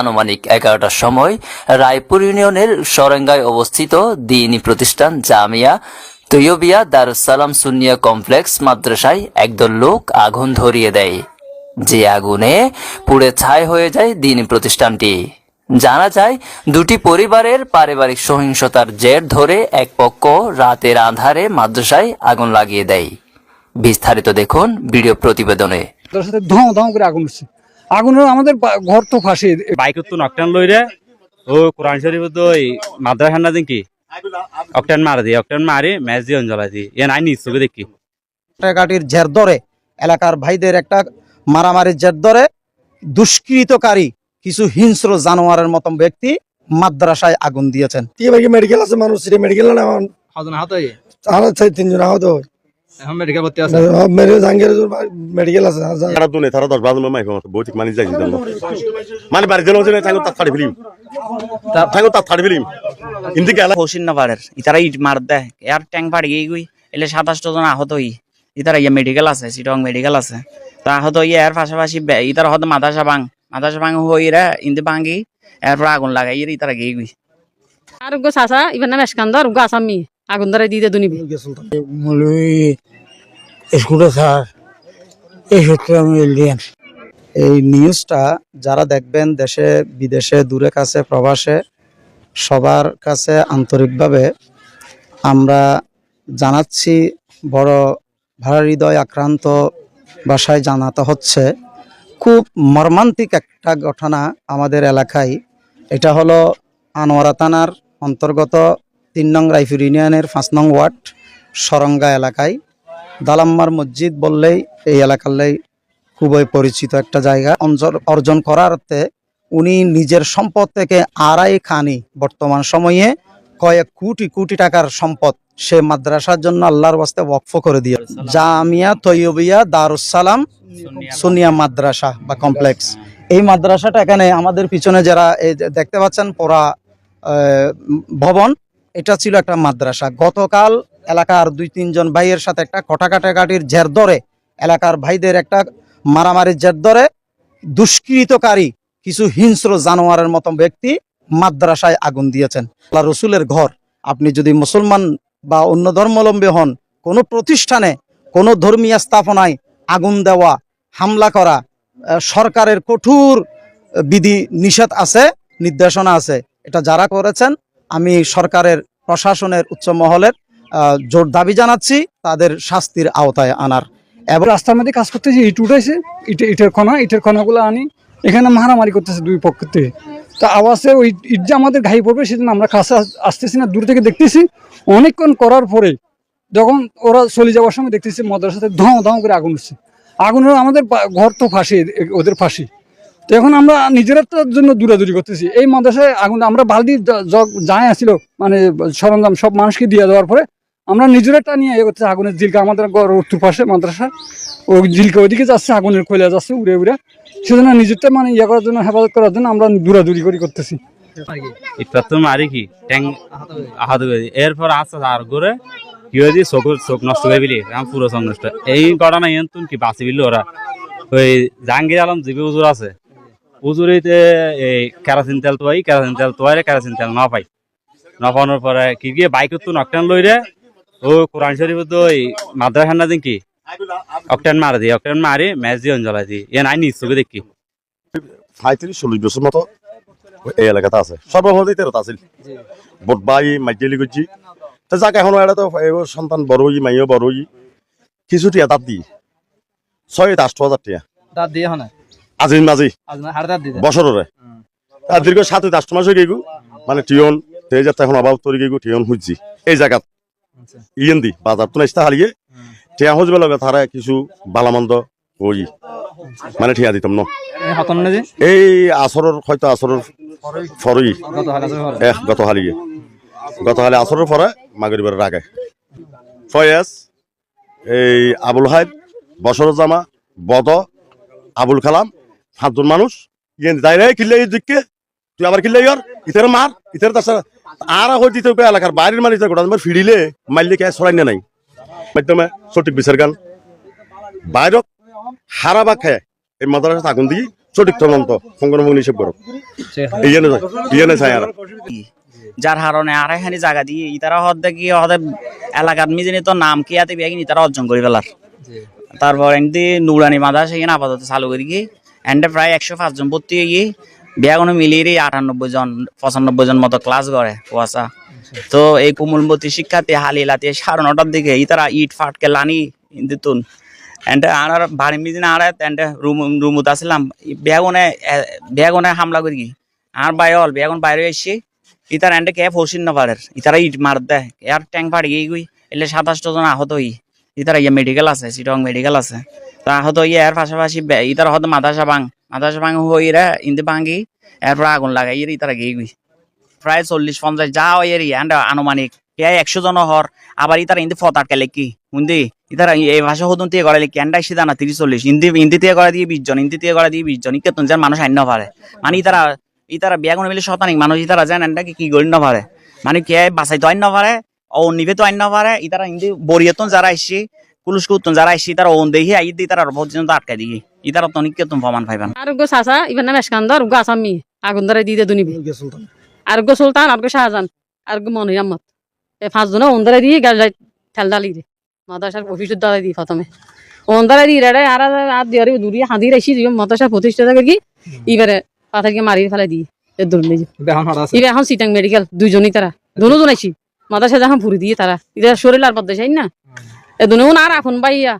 আনুমানিক এগারোটার সময় রায়পুর ইউনিয়নের সরেঙ্গায় অবস্থিত দিনী প্রতিষ্ঠান জামিয়া তৈয়বিয়া দারুসালাম সুন্নিয়া কমপ্লেক্স মাদ্রাসায় একদল লোক আগুন ধরিয়ে দেয়। যে আগুনে পুড়ে ছাই হয়ে যায় দিনী প্রতিষ্ঠানটি। জানা যায়, দুটি পরিবারের পারিবারিক সহিংসতার জের ধরে এক পক্ষ রাতের আধারে মাদ্রাসায় আগুন লাগিয়ে দেয়। বিস্তারিত দেখুন ভিডিও প্রতিবেদনে। ধোঁয়া ধোঁয়া করে আগুন উঠছে। আগুনের আমাদের ঘর তো ফাঁসে। বাইক তো নকটান লই রে। ও কোরআন শরীফ তো ওই মাদ্রাসা না দেখি অকটান মার দি অকটান মারি ম্যাচ দিয়ে জ্বলাই দি। এ নাই নিজ চোখে দেখি। কাটাকাটির জের ধরে এলাকার ভাইদের একটা মারামারির জের ধরে দুষ্কৃতকারী কিছু হিংস্র জানোয়ারের মতন ব্যক্তি মাদ্রাসায় আগুন দিয়েছেন। কি মেডিকেল আছে মানুষ? মেডিকেল না হয়ে তিনজন আহত হয়। এখন মেডিকেল ভর্তি আছে? মেডিকেল আছে খারাপ দুনে তারা দশ বারো মাইক বৈঠিক মানি যাই মানে বাড়িতে লোক থাকো তার ফাড়ি ফিলিম। থাকো তার ফাড়ি ফিলিম। কিন্তু গেলা হোসিন না পারের ইতারা ইট মার দেয় এয়ার ট্যাঙ্ক পাড়ি গিয়ে গুই এলে সাতাশ জন আহত হই। ইতারা ইয়ে মেডিকেল আছে চিটং মেডিকেল আছে। তা আহত ইয়ে এর পাশাপাশি বে- ইতারা হয়তো মাদাসা ভাঙ মাদাসা ভাঙ হই রে ইন্দি ভাঙি এরপর আগুন লাগাই রে ইতারা গিয়ে গুই। আর গো চাচা ইবার গো আসামি। আগুন ধরে দিয়ে দুনিবি স্কুলে স্যার, এই আমি এই নিউজটা যারা দেখবেন দেশে, বিদেশে, দূরে কাছে, প্রবাসে, সবার কাছে আন্তরিকভাবে আমরা জানাচ্ছি, বড় ভাড়া হৃদয় আক্রান্ত ভাষায় জানাতে হচ্ছে। খুব মর্মান্তিক একটা ঘটনা আমাদের এলাকায়। এটা হলো আনোয়ারা থানার অন্তর্গত তিন নং রাইফুর ইউনিয়নের পাঁচ নং ওয়ার্ড, সরঙ্গা এলাকায়। দালাম্মার মসজিদ বললেই এই এলাকারলেই খুবই পরিচিত একটা জায়গা। অর্জন করার অর্থে উনি নিজের সম্পদ থেকে আড়াই খানি বর্তমান সময়ে কয়েক কোটি কোটি টাকার সম্পদ সে মাদ্রাসার জন্য আল্লাহর বাস্তে ওয়াকফ করে দিয়ে। জামিয়া তৈয়বিয়া দারুসালাম সোনিয়া মাদ্রাসা বা কমপ্লেক্স। এই মাদ্রাসাটা এখানে আমাদের পিছনে যারা দেখতে পাচ্ছেন, পোড়া ভবন এটা ছিল একটা মাদ্রাসা। গতকাল এলাকার দুই, তিনজন ভাইয়ের সাথে একটা কটা কাটাকাটির জের ধরে এলাকার ভাইদের একটা মারামারির জের ধরে দুষ্কৃতকারী কিছু হিংস্র জানোয়ারের মতো ব্যক্তি মাদ্রাসায় আগুন দিয়েছেন। আল্লাহ রসুলের ঘর, আপনি যদি মুসলমান বা অন্য ধর্মাবলম্বী হন, কোনো প্রতিষ্ঠানে, কোনো ধর্মীয় স্থাপনায় আগুন দেওয়া, হামলা করা সরকারের কঠোর বিধি নিষেধ আছে, নির্দেশনা আছে, এটা যারা করেছেন আমি সরকারের প্রশাসনের উচ্চ মহলের জোর দাবি জানাচ্ছি তাদের শাস্তির আওতায় আনার। এবার রাস্তার মধ্যে কাজ করতেছি, ইট উঠেছে ইট, ইটের খনা, ইটের খনাগুলো আনি, এখানে মারামারি করতেছে দুই পক্ষ থেকে। তা আওয়াজে ওই ইট যে আমাদের ঘাই পড়বে সেদিন আমরা কাছে আসতেছি না, দূর থেকে দেখতেছি। অনেকক্ষণ করার পরে যখন ওরা চলে যাওয়ার সময় দেখতেছি মাদ্রাসাতে ধোঁয়া ধোঁয়া করে আগুন উঠছে। আগুনের আমাদের ঘর তো ফাঁসি ওদের ফাঁসি। তো এখন আমরা নিজেরা তো জন্য দূরাদূরি করতেছি। এই মাদ্রাসায় আগুন, আমরা জগ যাই আসছিল মানে সরঞ্জাম সব মানুষকে দিয়ে দেওয়ার পরে আমরা নিজেরাটা নিয়ে ইয়ে আগুনের জিলকা আমাদের ঘর উত্তর পাশে মাদ্রাসা ওই জিলকা ওইদিকে যাচ্ছে, আগুনের খোলা যাচ্ছে, উড়ে উড়ে। সেজন্য নিজেরটা মানে ইয়ে করার জন্য, হেফাজত করার জন্য আমরা দূরাদূরি করি করতেছি। কি? ট্যাং এরপর আসছে আর করে কি হয়েছে? চোখ নষ্ট আমার পুরো নষ্ট এই কি ওরা? ওই জাহাঙ্গীর আলম জিবি আছে উজুরিতে এই কেরাসিন তেল তোয়াই কেরাসিন তেল তোয়াই কেরাসিন তেল না পাই। না পাওয়ানোর পরে কি গিয়ে বাইক তো নকটান লই রে ও কোরআন শরীফ তো ওই মাদ্রাসা না দেখি অকটান মার দি অকটান মারি ম্যাচ দিয়ে জ্বলাই দি। এ নাই নিজ চোখে দেখি। পঁয়ত্রিশ চল্লিশ বছর মতো এই এলাকাতে আছে। সর্বভারতে তেরোটা আছিল। বোট বাই মাইকেলি করছি তো যাক এখন এটা তো সন্তান বড় হই মাইও বড় হই। কিছু টিয়া তাত দি ছয় আষ্ট হাজার টিয়া দাঁত দিয়ে হয় না আজিন মাঝি। আজ না হাড় দাঁত দিয়ে বছররে আর দীর্ঘ সাত আষ্ট মাস হয়ে গেগু মানে টিয়ন তেজ এখন অভাব তৈরি গেগু টিয়ন খুঁজছি এই জায়গাত ইয়েন দি বাজার তো নাইস্তা হারিয়ে টিয়া খুঁজবে লগে তারা কিছু বালামন্দ ওই মানে ঠিয়া দিতাম ন। এই আসরের হয়তো আসরের ফরই এক গত হালিয়ে গত হালে আসরের পরে মাগরিবের আগে ফয়েজ এই আবুল হাইব বসর জামা বদ আবুল কালাম সাতজন মানুষ যাই কিল্লে দিককে তুই আবার কিল্লে ইয়ার ইতারে মার ইতারে তার আর হইতে তো এলাকার বাইরের মানুষ গোটা তোমার ফিরিলে মারলে কে সরাই না নাই। মাধ্যমে সঠিক বিচার গান। বাইরক হারাবা খায় এই মাদ্রাসা আগুন দিয়ে সঠিক তদন্ত সংক্রমণ হিসেব করো। ইয়েনে চাই আর। যার কারণে আর এখানে জায়গা দিয়ে ইতারা হদ দেখি হদে এলাকার মিজেনি তো নাম কি আতে বিয়া ইতারা অর্জন করে ফেলার। তারপর এমনি নুরানি মাদাস এখানে আপাতত চালু করি কি এন্ডে প্রায় একশো পাঁচজন ভর্তি হয়ে গিয়ে কোনো মিলিয়ে আটানব্বই জন, পঁচানব্বই জন মতো ক্লাস করে কুয়াশা। তো এই কুমুলবতী শিক্ষার্থী হালি লাতি সাড়ে নটার দিকে ইতারা ইট ফাটকে লানি দিতুন। এন্ডে আর বাড়ি মিজিন আর এন্ডে রুম রুমুত আসলাম। বেগুনে বেগুনে হামলা করি আর বাইল বেগুন বাইরে এসছি ইতার এন্ডে কে ফসিন না পারে ইতারা ইট মার দেয়। এর ট্যাং ফাড়ি গিয়ে এলে সাতাশটা জন আহত হই। ইতারা ইয়ে মেডিকেল আছে চিটং মেডিকেল আছে। তো আহত ইয়ে এর পাশাপাশি বে- ইতার হয়তো মাদাসা ভাঙ মাদাসা হই রে, ইন্দি ভাঙি এরপর আগুন লাগাই ইতারা গিয়ে গুই। প্রায় চল্লিশ, পঞ্চাশ, যা হয় এর আনুমানিক কে একশো জন হর। আবার ইতারা ইন্দি ফতার কেলে কি হুন্দি? ইতারা এই ভাষা হদুন দিয়ে লিখি এন্ডা সিদা না তিরিশ, চল্লিশ। হিন্দি হিন্দি দিয়ে করে দিয়ে বিশ জন হিন্দি দিয়ে করে দিয়ে বিশ জন। ইকে তুন মানুষ আইন পারে মানে ইতারা ইতারা বিয়া মিলে শতানিক মানুষ ইতারা জানেন নাকি কি করি না পারে মানে কে বাঁচাই তো আইন না পারে ও নিবে তো আইন না পারে ইতারা হিন্দি বরিয়তন যারা আইসি পুলিশ কুতুন যারা আইসি তারা ওন দেখি আই তারা পর্যন্ত আটকাই দিই ইতারা তো নিকে তুমি প্রমাণ পাইবেন আর গো চাচা ইবার নাম এসকান্দর গো আসামি আগুন ধরে দিয়ে দিয়ে দুনিবে আর গো সুলতান আর গো শাহজাহান আর গো এই পাঁচজনে ওন্দরে দিয়ে গাড়ি ঠেল ডালি রে। মাদাসার অফিসের দ্বারা দিই প্রথমে। ওন্দরে দিয়ে রে আর আর দিয়ে দূরিয়ে হাঁদি রাখছি দিয়ে মাদাসার প্রতিষ্ঠাতা করি এবারে পাথাকে মারি ফেলে দিই এখন সিটাং মেডিকেল দুইজনই তারা। দুজন আইছি মাদাসা যখন ফুরি দিয়ে তারা। এটা শরীর আর বদলে চাই না। এ দুনো আর এখন বাইয়া